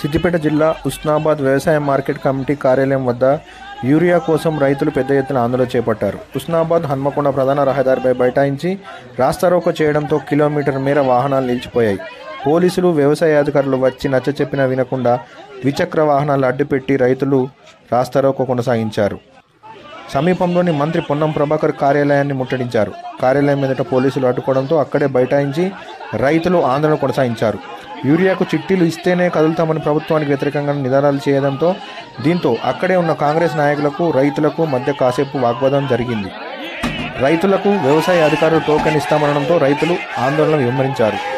సిద్దిపేట జిల్లా ఉస్నాబాద్ వ్యవసాయ market committee కార్యాలయం వద్ద యూరియా కోసం రైతులు పెద్ద ఎత్తున ఆందోళన చేపట్టారు. ఉస్నాబాద్ హన్మకొండ ప్రధాన రహదారిపై బైఠాయించి రాస్తారోకో చేయడంతో కిలోమీటర్ మేర వాహనాలు నిలిచిపోయాయి. పోలీసులు వ్యవసాయ అధికారులు వచ్చి నచ్చ చెప్పినా వినకుండా ద్విచక్ర వాహనాలు అడ్డుపెట్టి రైతులు రాస్తారోకో కొనసాగించారు. సమీపంలోని మంత్రి పొన్నం ప్రభాకర్ కార్యాలయాన్ని ముట్టడించారు. కార్యాలయం ఎదుట పోలీసులు అడ్డుకోవడంతో అక్కడే బైఠాయించి రైతులు ఆందోళన కొనసాగించారు. యూరియాకు చిట్టీలు ఇస్తేనే కదులుతామని ప్రభుత్వానికి వ్యతిరేకంగా నిదానాలు చేయడంతో దీంతో అక్కడే ఉన్న కాంగ్రెస్ నాయకులకు రైతులకు మధ్య కాసేపు వాగ్వాదం జరిగింది. రైతులకు వ్యవసాయ అధికారులు టోకెన్ ఇస్తామనడంతో రైతులు ఆందోళన విమరించారు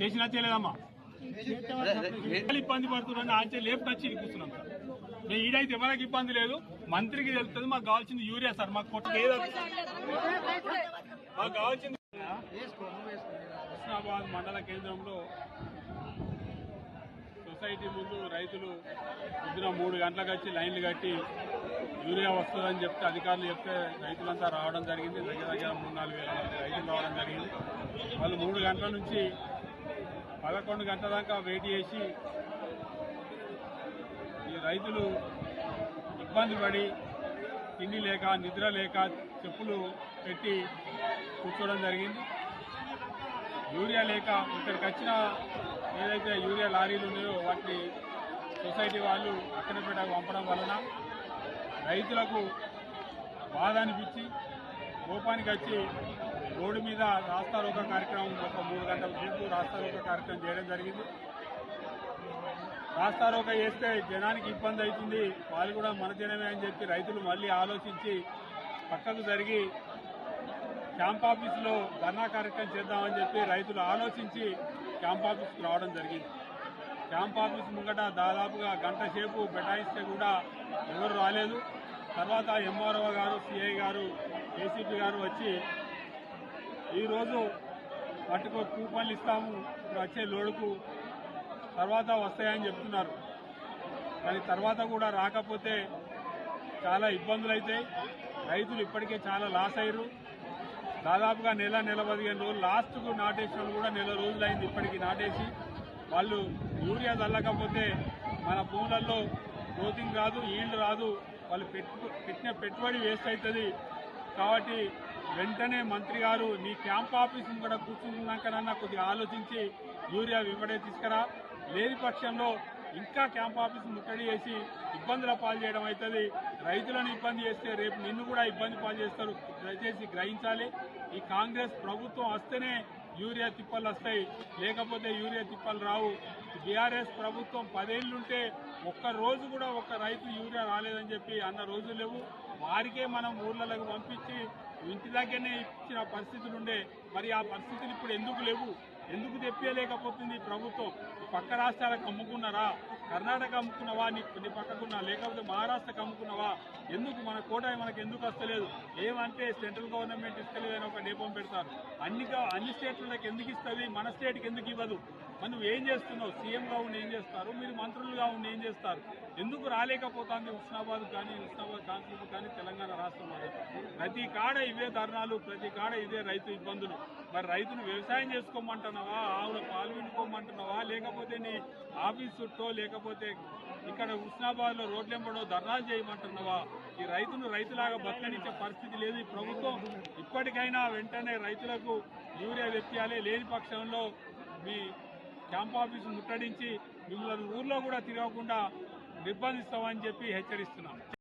చేసినా చేయలేదమ్మా. ఇబ్బంది పడుతున్నారని ఆంచే లేపుకొచ్చి కూర్చున్నాం సార్. మేము ఈడైతే ఎవరికి ఇబ్బంది లేదు. మంత్రికి తెలుస్తుంది మాకు కావాల్సింది యూరియా సార్ మాకు కొట్టు ఏదో మాకు కావాల్సింది హుస్నాబాద్ మండల కేంద్రంలో సొసైటీ ముందు రైతులు పొద్దున మూడు గంటలకు వచ్చి లైన్లు కట్టి యూరియా వస్తుందని చెప్తే అధికారులు చెప్తే రైతులంతా రావడం జరిగింది. దగ్గర దగ్గర మూడు నాలుగు వేల రైతులు రావడం జరిగింది. వాళ్ళు మూడు గంటల నుంచి పదకొండు గంటల దాకా వెయిట్ చేసి ఈ రైతులు ఇబ్బంది పడి తిండి లేక నిద్ర లేక చెప్పులు పెట్టి కూర్చోవడం జరిగింది. యూరియా లేక ఇక్కడికి వచ్చిన ఏదైతే యూరియా లారీలు ఉన్నాయో వాటిని సొసైటీ వాళ్ళు అక్కడపేటకు పంపడం వలన రైతులకు బాధ అనిపించి కోపానికి వచ్చి రోడ్డు మీద రాస్తారోక కార్యక్రమం ఒక మూడు గంటల సేపు రాస్తారోక కార్యక్రమం చేయడం జరిగింది. రాస్తారోక చేస్తే జనానికి ఇబ్బంది అవుతుంది. వాళ్ళు కూడా మన జనమే అని చెప్పి రైతులు మళ్ళీ ఆలోచించి పక్కకు జరిగి క్యాంప్ ఆఫీసులో ధర్నా కార్యక్రమం చేద్దామని చెప్పి రైతులు ఆలోచించి క్యాంప్ ఆఫీస్కి రావడం జరిగింది. క్యాంప్ ఆఫీస్ ముంగట దాదాపుగా గంట సేపు బెటాయిస్తే కూడా ఎవరు రాలేదు. తర్వాత ఎంఆర్ఓ గారు సిఐ గారు ఏసీపీ గారు వచ్చి ఈరోజు మట్టుకు కూపన్లు ఇస్తాము ఇప్పుడు వచ్చే లోడుకు తర్వాత వస్తాయని చెప్తున్నారు. కానీ తర్వాత కూడా రాకపోతే చాలా ఇబ్బందులు అవుతాయి రైతులు ఇప్పటికే చాలా లాస్ అయ్యారు. దాదాపుగా నెల నెల పదిహేను రోజులు లాస్ట్కు నాటేసిన వాళ్ళు కూడా నెల రోజులు అయింది ఇప్పటికి నాటేసి. వాళ్ళు యూరియా చల్లకపోతే మన భూములలో గ్రోతింగ్ రాదు ఈల్డ్ రాదు. వాళ్ళు పెట్టు పెట్టిన పెట్టుబడి వేస్ట్ అవుతుంది కాబట్టి వెంటనే మంత్రి గారు నీ క్యాంప్ ఆఫీస్ కూడా కూర్చున్నాకనన్నా కొద్దిగా ఆలోచించి యూరియా వెంబడే తీసుకురా. లేని పక్షంలో ఇంకా క్యాంప్ ఆఫీస్ ముట్టడి చేసి ఇబ్బందుల పాలు చేయడం అవుతుంది. రైతులను ఇబ్బంది చేస్తే రేపు నిన్ను కూడా ఇబ్బంది పాలు చేస్తారు. దయచేసి గ్రహించాలి. ఈ కాంగ్రెస్ ప్రభుత్వం వస్తేనే యూరియా తిప్పలు వస్తాయి. లేకపోతే యూరియా తిప్పలు రావు. బీఆర్ఎస్ ప్రభుత్వం పదేళ్ళుంటే ఒక్క రోజు కూడా ఒక్క రైతు యూరియా రాలేదని చెప్పి అన్న రోజులు లేవు. వారికే మనం ఊర్లలోకి పంపించి ఇంటి దగ్గరనే ఇచ్చిన పరిస్థితులు ఉండే మరి ఆ పరిస్థితులు ఇప్పుడు ఎందుకు లేవు? ఎందుకు తెప్పలేకపోతుంది ప్రభుత్వం? పక్క రాష్ట్రాలకు అమ్ముకున్నారా? కర్ణాటక అమ్ముకున్నవా? నీ నీ పక్కకున్నా లేకపోతే మహారాష్ట్రకు అమ్ముకున్నవా? ఎందుకు? మన కోట మనకు ఎందుకు వస్తలేదు? ఏమంటే సెంట్రల్ గవర్నమెంట్ ఇస్తలేదని ఒక నేపం పెడతారు. అన్ని అన్ని స్టేట్లకు ఎందుకు ఇస్తుంది? మన స్టేట్కి ఎందుకు ఇవ్వదు? మరి నువ్వు ఏం చేస్తున్నావు? సీఎంగా ఉండి ఏం చేస్తారు? మీరు మంత్రులుగా ఉండి ఏం చేస్తారు? ఎందుకు రాలేకపోతుంది ఉస్నాబాద్ కానీ ఉస్నాబాద్ కాన్స్టిట్యూట్ కానీ తెలంగాణ రాష్ట్రం ప్రతి కాడ ఇవే ధర్నాలు ప్రతి కాడ ఇదే రైతు ఇబ్బందులు. మరి రైతును వ్యవసాయం చేసుకోమంటున్నావా? ఆవుల పాలు వినుకోమంటున్నావా? లేకపోతే నీ ఆఫీస్ చుట్టూ లేకపోతే ఇక్కడ ఉస్నాబాద్లో రోడ్లెంబడో ధర్నాలు చేయమంటున్నావా? ఈ రైతును రైతులాగా బతకనిచ్చే పరిస్థితి లేదు. ఈ ప్రభుత్వం ఇప్పటికైనా వెంటనే రైతులకు యూరియా తెప్పియాలి. లేని పక్షంలో మీ క్యాంప్ ఆఫీసు ముట్టడించి మిమ్మల్ని ఊర్లో కూడా తిరగకుండా నిర్బంధిస్తామని చెప్పి హెచ్చరిస్తున్నాం